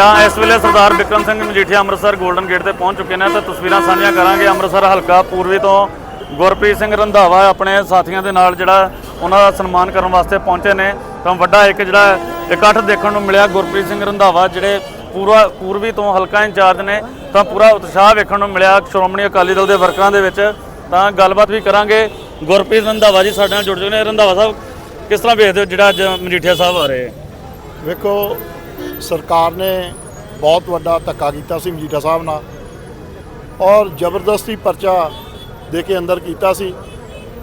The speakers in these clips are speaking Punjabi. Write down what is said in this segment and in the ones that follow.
ਤਾਂ ਇਸ ਵੇਲੇ ਸਰਦਾਰ ਵਿਕਰਮ ਸਿੰਘ ਮਜੀਠੀਆ ਅੰਮ੍ਰਿਤਸਰ 골ਡਨ ਗੇਟ ਤੇ ਪਹੁੰਚ ਚੁੱਕੇ ਨੇ ਤਾਂ ਤਸਵੀਰਾਂ ਸਾਂਝੀਆਂ ਕਰਾਂਗੇ ਅੰਮ੍ਰਿਤਸਰ ਹਲਕਾ ਪੂਰਬੀ ਤੋਂ। ਗੁਰਪ੍ਰੀਤ ਸਿੰਘ ਰੰਧਾਵਾ ਆਪਣੇ ਸਾਥੀਆਂ ਦੇ ਨਾਲ ਜਿਹੜਾ ਉਹਨਾਂ ਦਾ ਸਨਮਾਨ ਕਰਨ ਵਾਸਤੇ ਪਹੁੰਚੇ ਨੇ। ਤਾਂ ਵੱਡਾ ਇੱਕ ਜਿਹੜਾ ਇਕੱਠ ਦੇਖਣ ਨੂੰ ਮਿਲਿਆ ਗੁਰਪ੍ਰੀਤ ਸਿੰਘ ਰੰਧਾਵਾ ਜਿਹੜੇ ਪੂਰਾ ਪੂਰਬੀ ਤੋਂ ਹਲਕਾ ਇੰਚਾਰਜ ਨੇ, ਤਾਂ ਪੂਰਾ ਉਤਸ਼ਾਹ ਵੇਖਣ ਨੂੰ ਮਿਲਿਆ ਸ਼੍ਰੋਮਣੀ ਅਕਾਲੀ ਦਲ ਦੇ ਵਰਕਰਾਂ ਦੇ ਵਿੱਚ। ਤਾਂ ਗੱਲਬਾਤ ਵੀ ਕਰਾਂਗੇ। ਗੁਰਪ੍ਰੀਤ ਰੰਧਾਵਾ ਜੀ ਸਾਡੇ ਨਾਲ ਜੁੜ ਚੁੱਕੇ ਨੇ। ਰੰਧਾਵਾ ਸਾਹਿਬ, ਕਿਸ ਤਰ੍ਹਾਂ ਵੇਖਦੇ ਹੋ ਜਿਹੜਾ ਅੱਜ ਮਜੀਠੀਆ ਸਾਹਿਬ ਆ ਰਹੇ? ਵੇਖੋ ਸਰਕਾਰ ਨੇ ਬਹੁਤ ਵੱਡਾ ਧੱਕਾ ਕੀਤਾ ਸੀ ਮਜੀਠਾ ਸਾਹਿਬ ਨਾਲ ਔਰ ਜ਼ਬਰਦਸਤੀ ਪਰਚਾ ਦੇ ਕੇ ਅੰਦਰ ਕੀਤਾ ਸੀ।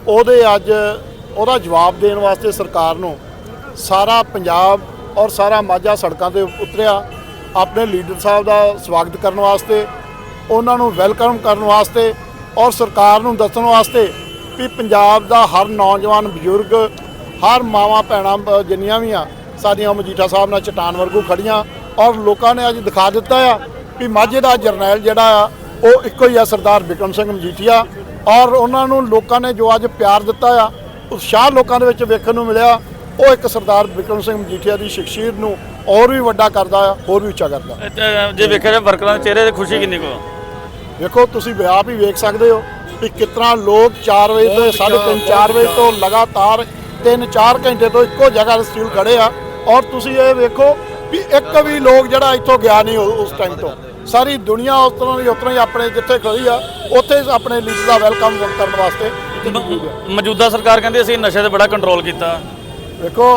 ਉਹਦੇ ਅੱਜ ਉਹਦਾ ਜਵਾਬ ਦੇਣ ਵਾਸਤੇ ਸਰਕਾਰ ਨੂੰ ਸਾਰਾ ਪੰਜਾਬ ਔਰ ਸਾਰਾ ਮਾਝਾ ਸੜਕਾਂ ਤੇ ਉਤਰਿਆ। ਆਪਣੇ ਲੀਡਰ ਸਾਹਿਬ ਦਾ ਸਵਾਗਤ ਕਰਨ ਵਾਸਤੇ, ਉਹਨਾਂ ਨੂੰ ਵੈਲਕਮ ਕਰਨ ਵਾਸਤੇ ਔਰ ਸਰਕਾਰ ਨੂੰ ਦੱਸਣ ਵਾਸਤੇ ਵੀ ਪੰਜਾਬ ਦਾ ਹਰ ਨੌਜਵਾਨ ਬਜ਼ੁਰਗ, ਹਰ ਮਾਵਾਂ ਭੈਣਾਂ ਜਿੰਨੀਆਂ ਵੀ ਆ ਸਾਡੀਆਂ ਮਜੀਠਾ ਸਾਹਿਬ ਨਾਲ ਚਟਾਨ ਵਰਗੂ ਖੜੀਆਂ ਔਰ ਲੋਕਾਂ ਨੇ ਅੱਜ ਦਿਖਾ ਦਿੱਤਾ ਆ ਵੀ ਮਾਝੇ ਦਾ ਜਰਨੈਲ ਜਿਹੜਾ ਆ ਉਹ ਇੱਕੋ ਹੀ ਆ ਸਰਦਾਰ ਬਿਕਰਮ ਸਿੰਘ ਮਜੀਠੀਆ ਔਰ ਉਹਨਾਂ ਨੂੰ ਲੋਕਾਂ ਨੇ ਜੋ ਅੱਜ ਪਿਆਰ ਦਿੱਤਾ ਆ ਉਤਸ਼ਾਹ ਲੋਕਾਂ ਦੇ ਵਿੱਚ ਵੇਖਣ ਨੂੰ ਮਿਲਿਆ ਉਹ ਇੱਕ ਸਰਦਾਰ ਬਿਕਰਮ ਸਿੰਘ ਮਜੀਠੀਆ ਦੀ ਸ਼ਖਸੀਅਤ ਨੂੰ ਹੋਰ ਵੀ ਵੱਡਾ ਕਰਦਾ ਆ ਹੋਰ ਵੀ ਉੱਚਾ ਕਰਦਾ। ਜੇ ਵੇਖਿਆ ਜਾਏ ਵਰਕਰਾਂ ਦੇ ਚਿਹਰੇ ਤੇ ਖੁਸ਼ੀ ਕਿੰਨੀ ਕੋ ਵੇਖੋ ਤੁਸੀਂ ਆਪ ਹੀ ਵੇਖ ਸਕਦੇ ਹੋ ਕਿ ਕਿਤਨਾ ਲੋਕ 4 ਵਜੇ ਤੋਂ 3:30 4 ਵਜੇ ਤੋਂ ਲਗਾਤਾਰ 3-4 ਘੰਟੇ ਤੋਂ ਇੱਕੋ ਜਗ੍ਹਾ ਤੇ ਸਟੀਲ ਖੜੇ ਆ। ਔਰ ਤੁਸੀਂ ਇਹ ਵੇਖੋ ਵੀ ਇੱਕ ਵੀ ਲੋਕ ਜਿਹੜਾ ਇੱਥੋਂ ਗਿਆ ਨਹੀਂ ਉਸ ਟਾਈਮ ਤੋਂ। ਸਾਰੀ ਦੁਨੀਆ ਉਸ ਤਰ੍ਹਾਂ ਦੀ ਉਸ ਤਰ੍ਹਾਂ ਹੀ ਆਪਣੇ ਜਿੱਥੇ ਖੜੀ ਆ ਉੱਥੇ ਆਪਣੇ ਲੀਡਰ ਦਾ ਵੈਲਕਮ ਕਰਨ ਵਾਸਤੇ ਮੌਜੂਦ ਸਰਕਾਰ ਕਹਿੰਦੀ ਅਸੀਂ ਨਸ਼ੇ ਤੇ ਬੜਾ ਕੰਟਰੋਲ ਕੀਤਾ। ਵੇਖੋ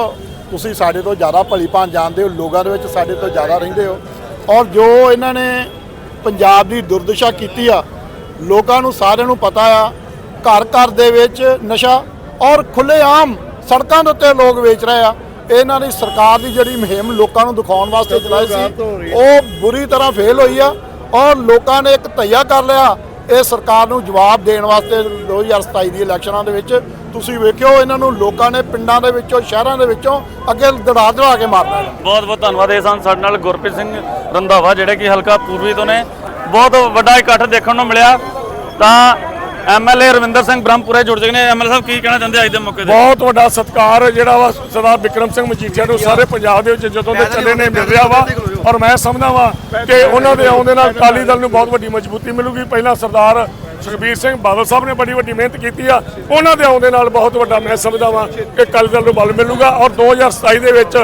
ਤੁਸੀਂ ਸਾਡੇ ਤੋਂ ਜ਼ਿਆਦਾ ਭਲੀ ਭਾਂਤ ਜਾਣਦੇ ਹੋ ਲੋਕਾਂ ਦੇ ਵਿੱਚ ਸਾਡੇ ਤੋਂ ਜ਼ਿਆਦਾ ਰਹਿੰਦੇ ਹੋ। ਔਰ ਜੋ ਇਹਨਾਂ ਨੇ ਪੰਜਾਬ ਦੀ ਦੁਰਦਸ਼ਾ ਕੀਤੀ ਆ ਲੋਕਾਂ ਨੂੰ ਸਾਰਿਆਂ ਨੂੰ ਪਤਾ ਆ ਘਰ ਘਰ ਦੇ ਵਿੱਚ ਨਸ਼ਾ ਔਰ ਖੁੱਲ੍ਹੇਆਮ ਸੜਕਾਂ ਦੇ ਉੱਤੇ ਲੋਕ ਵੇਚ ਰਹੇ ਆ। ਇਹਨਾਂ ਦੀ ਸਰਕਾਰ ਦੀ ਜਿਹੜੀ ਮੁਹਿੰਮ ਲੋਕਾਂ ਨੂੰ ਦਿਖਾਉਣ ਵਾਸਤੇ ਚਲਾਈ ਸੀ ਉਹ ਬੁਰੀ ਤਰ੍ਹਾਂ ਫੇਲ ਹੋਈ ਆ ਔਰ ਲੋਕਾਂ ਨੇ ਇੱਕ ਧਈਆ ਕਰ ਲਿਆ। ਇਹ ਸਰਕਾਰ ਨੂੰ ਜਵਾਬ ਦੇਣ ਵਾਸਤੇ 2027 ਦੀ ਇਲੈਕਸ਼ਨਾਂ ਦੇ ਵਿੱਚ ਤੁਸੀਂ ਵੇਖਿਓ ਇਹਨਾਂ ਨੂੰ ਲੋਕਾਂ ਨੇ ਪਿੰਡਾਂ ਦੇ ਵਿੱਚੋਂ ਸ਼ਹਿਰਾਂ ਦੇ ਵਿੱਚੋਂ ਅੱਗੇ ਦੜਾ ਦੜਾ ਕੇ ਮਾਰਨਾ ਬਹੁਤ ਬਹੁਤ ਧੰਨਵਾਦ। ਇਹ ਸਨ ਸਾਡੇ ਨਾਲ ਗੁਰਪ੍ਰੀਤ ਸਿੰਘ ਰੰਧਾਵਾ ਜਿਹੜੇ ਕਿ ਹਲਕਾ ਪੂਰਬੀ ਤੋਂ ਨੇ। ਬਹੁਤ ਵੱਡਾ ਇਕੱਠ ਦੇਖਣ ਨੂੰ ਮਿਲਿਆ। ਤਾਂ ਐਮਐਲਏ ਰਵਿੰਦਰ ਸਿੰਘ ਬ੍ਰਹਮਪੁਰੇ ਜੁੜ ਚੁੱਕੇ ਨੇ। ਐਮਐਲਏ ਸਾਹਿਬ ਕੀ ਕਹਿਣਾ ਚਾਹੁੰਦੇ ਅੱਜ ਦੇ ਮੌਕੇ ਤੇ? ਬਹੁਤ ਵੱਡਾ ਸਤਿਕਾਰ ਹੈ ਜਿਹੜਾ ਵਾ ਸਰਦਾਰ ਵਿਕਰਮ ਸਿੰਘ ਮਜੀਠੀਆ ਨੂੰ ਸਾਰੇ ਪੰਜਾਬ ਦੇ ਵਿੱਚ ਜਦੋਂ ਦੇ ਚੱਲੇ ਨੇ ਮਿਲ ਰਿਹਾ ਵਾ। ਔਰ ਮੈਂ ਸਮਝਦਾ ਵਾਂ ਕਿ ਉਹਨਾਂ ਦੇ ਆਉਣ ਦੇ ਨਾਲ ਅਕਾਲੀ ਦਲ ਨੂੰ ਬਹੁਤ ਵੱਡੀ ਮਜ਼ਬੂਤੀ ਮਿਲੂਗੀ। ਪਹਿਲਾਂ ਸਰਦਾਰ ਸੁਖਬੀਰ ਸਿੰਘ ਬਾਦਲ ਸਾਹਿਬ ਨੇ ਬੜੀ ਵੱਡੀ ਮਿਹਨਤ ਕੀਤੀ ਆ। ਉਹਨਾਂ ਦੇ ਆਉਣ ਦੇ ਨਾਲ ਬਹੁਤ ਵੱਡਾ ਮੈਂ ਸਮਝਦਾ ਵਾਂ ਕਿ ਅਕਾਲੀ ਦਲ ਨੂੰ ਬਲ ਮਿਲੂਗਾ। ਔਰ 2027 ਦੇ ਵਿੱਚ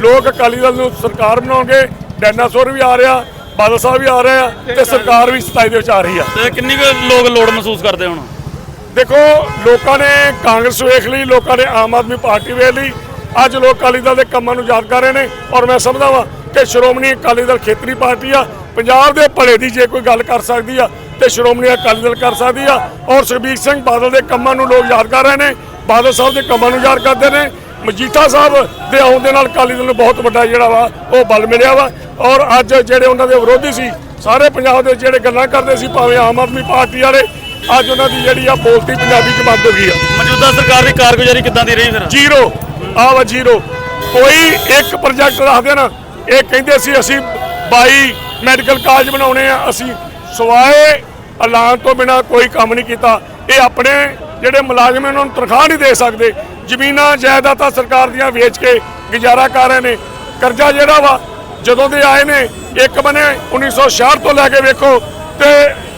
ਲੋਕ ਅਕਾਲੀ ਦਲ ਨੂੰ ਸਰਕਾਰ ਬਣਾਉਣਗੇ। ਡਾਇਨਾਸੌਰ ਵੀ ਆ ਰਿਹਾ। ਬਾਦਲ ਸਾਹਿਬ ਵੀ ਆ ਰਹੇ ਆ ਤੇ ਸਰਕਾਰ ਵੀ 27 ਦੇ ਵਿੱਚ ਆ ਰਹੀ ਆ। ਤੇ ਕਿੰਨੀ ਕੁ ਲੋਕ ਲੋੜ ਮਹਿਸੂਸ ਕਰਦੇ ਹੁਣ? ਦੇਖੋ ਲੋਕਾਂ ਨੇ ਕਾਂਗਰਸ ਵੇਖ ਲਈ ਲੋਕਾਂ ਨੇ ਆਮ ਆਦਮੀ ਪਾਰਟੀ ਵੇਖ ਲਈ। ਅੱਜ ਲੋਕ ਅਕਾਲੀ ਦਲ ਦੇ ਕੰਮਾਂ ਨੂੰ ਯਾਦ ਕਰ ਰਹੇ ਨੇ ਔਰ ਮੈਂ ਸਮਝਦਾ ਵਾਂ ਕਿ ਸ਼੍ਰੋਮਣੀ ਅਕਾਲੀ ਦਲ ਖੇਤਰੀ ਪਾਰਟੀ ਆ। ਪੰਜਾਬ ਦੇ ਭਲੇ ਦੀ ਜੇ ਕੋਈ ਗੱਲ ਕਰ ਸਕਦੀ ਆ ਤੇ ਸ਼੍ਰੋਮਣੀ ਅਕਾਲੀ ਦਲ ਕਰ ਸਕਦੀ ਆ। ਔਰ ਸੁਖਬੀਰ ਸਿੰਘ ਬਾਦਲ ਦੇ ਕੰਮਾਂ ਨੂੰ ਲੋਕ ਯਾਦ ਕਰ ਰਹੇ ਨੇ ਬਾਦਲ ਸਾਹਿਬ ਦੇ ਕੰਮਾਂ ਨੂੰ ਯਾਦ ਕਰਦੇ ਨੇ। ਮਜੀਠਾ ਸਾਹਿਬ ਦੇ ਆਉਣ ਦੇ ਨਾਲ ਅਕਾਲੀ ਦਲ ਨੂੰ ਬਹੁਤ ਵੱਡਾ ਜਿਹੜਾ ਵਾ ਉਹ ਬਲ ਮਿਲਿਆ ਵਾ। ਔਰ ਅੱਜ ਜਿਹੜੇ ਉਹਨਾਂ ਦੇ ਵਿਰੋਧੀ ਸੀ ਸਾਰੇ ਪੰਜਾਬ ਦੇ ਜਿਹੜੇ ਗੱਲਾਂ ਕਰਦੇ ਸੀ ਭਾਵੇਂ ਆਮ ਆਦਮੀ ਪਾਰਟੀ ਵਾਲੇ ਅੱਜ ਉਹਨਾਂ ਦੀ ਜਿਹੜੀ ਆ ਬੋਲਤੀ ਪੰਜਾਬੀ ਚ ਬੰਦ ਹੋ ਗਈ ਆ। ਮੌਜੂਦਾ ਸਰਕਾਰ ਦੀ ਕਾਰਗੁਜ਼ਾਰੀ ਕਿੱਦਾਂ ਦੀ ਰਹੀ ਫਿਰ? ਜ਼ੀਰੋ। ਆ ਵਾ ਜ਼ੀਰੋ। ਕੋਈ ਇੱਕ ਪ੍ਰੋਜੈਕਟ ਰੱਖਦੇ ਨਾ ਇਹ ਕਹਿੰਦੇ ਸੀ ਅਸੀਂ 22 ਮੈਡੀਕਲ ਕਾਲਜ ਬਣਾਉਣੇ ਆ ਅਸੀਂ ਸਵਾਏ ਐਲਾਨ ਤੋਂ ਬਿਨਾ ਕੋਈ ਕੰਮ ਨਹੀਂ ਕੀਤਾ। ਇਹ ਆਪਣੇ ਜਿਹੜੇ ਮੁਲਾਜ਼ਮ ਉਹਨਾਂ ਨੂੰ ਤਨਖਾਹ ਨਹੀਂ ਦੇ ਸਕਦੇ। ਜ਼ਮੀਨਾਂ, ਜਾਇਦਾਦਾਂ ਸਰਕਾਰ ਦੀਆਂ ਵੇਚ ਕੇ ਗੁਜ਼ਾਰਾ ਕਰ ਰਹੇ ਨੇ। ਕਰਜ਼ਾ ਜਿਹੜਾ ਵਾ, ਜਦੋਂ ਦੇ ਆਏ ਨੇ, ਇੱਕ ਬਨੇ 1966 ਤੋਂ ਲੈ ਕੇ ਵੇਖੋ, ਤੇ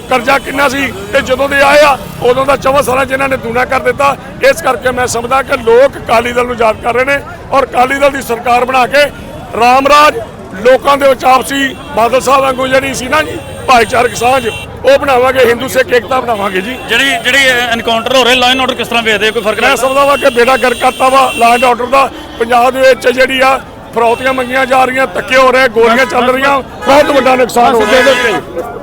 ਕਰਜ਼ਾ ਕਿੰਨਾ ਸੀ, ਤੇ ਜਦੋਂ ਦੇ ਆਏ ਆ, ਉਦੋਂ ਦਾ ਚੌਵਾਂ ਸਾਰਾ 'ਚ ਨੇ ਦੂਣਾ ਕਰ ਦਿੱਤਾ। ਇਸ ਕਰਕੇ ਮੈਂ ਸਮਝਦਾ ਕਿ ਲੋਕ ਅਕਾਲੀ ਦਲ ਨੂੰ ਯਾਦ ਕਰ ਰਹੇ ਨੇ ਔਰ ਅਕਾਲੀ ਦਲ ਦੀ ਸਰਕਾਰ ਬਣਾ ਕੇ ਰਾਮ ਰਾਜ ਲੋਕਾਂ ਦੇ ਵਿੱਚ ਆਪਸੀ ਬਾਦਲ ਸਾਹਿਬ ਵਾਂਗੂ ਜਿਹੜੀ ਸੀ ਨਾ ਜੀ ਭਾਈਚਾਰਕ ਸਾਂਝ ਉਹ ਬਣਾਵਾਂਗੇ ਹਿੰਦੂ ਸਿੱਖ ਏਕਤਾ ਬਣਾਵਾਂਗੇ ਜੀ। ਜਿਹੜੀ ਜਿਹੜੀ ਐਨਕਾਊਂਟਰ ਹੋ ਰਹੇ ਲਾਈਨ ਆਰਡਰ ਕਿਸ ਤਰ੍ਹਾਂ ਵੇਖਦੇ? ਕੋਈ ਫ਼ਰਕ ਲੱਗਦਾ? ਸਮਝਦਾ ਵਾ ਕਿ ਬੇੜਾ ਗਰ ਕਰਤਾ ਵਾ ਐਂਡ ਆਰਡਰ ਦਾ। ਪੰਜਾਬ ਦੇ ਵਿੱਚ ਜਿਹੜੀ ਆ ਫਰੌਤੀਆਂ ਮੰਗੀਆਂ ਜਾ ਰਹੀਆਂ ਧੱਕੇ ਹੋ ਰਹੇ ਗੋਲੀਆਂ ਚੱਲ ਰਹੀਆਂ ਬਹੁਤ ਵੱਡਾ ਨੁਕਸਾਨ ਹੋ ਰਿਹਾ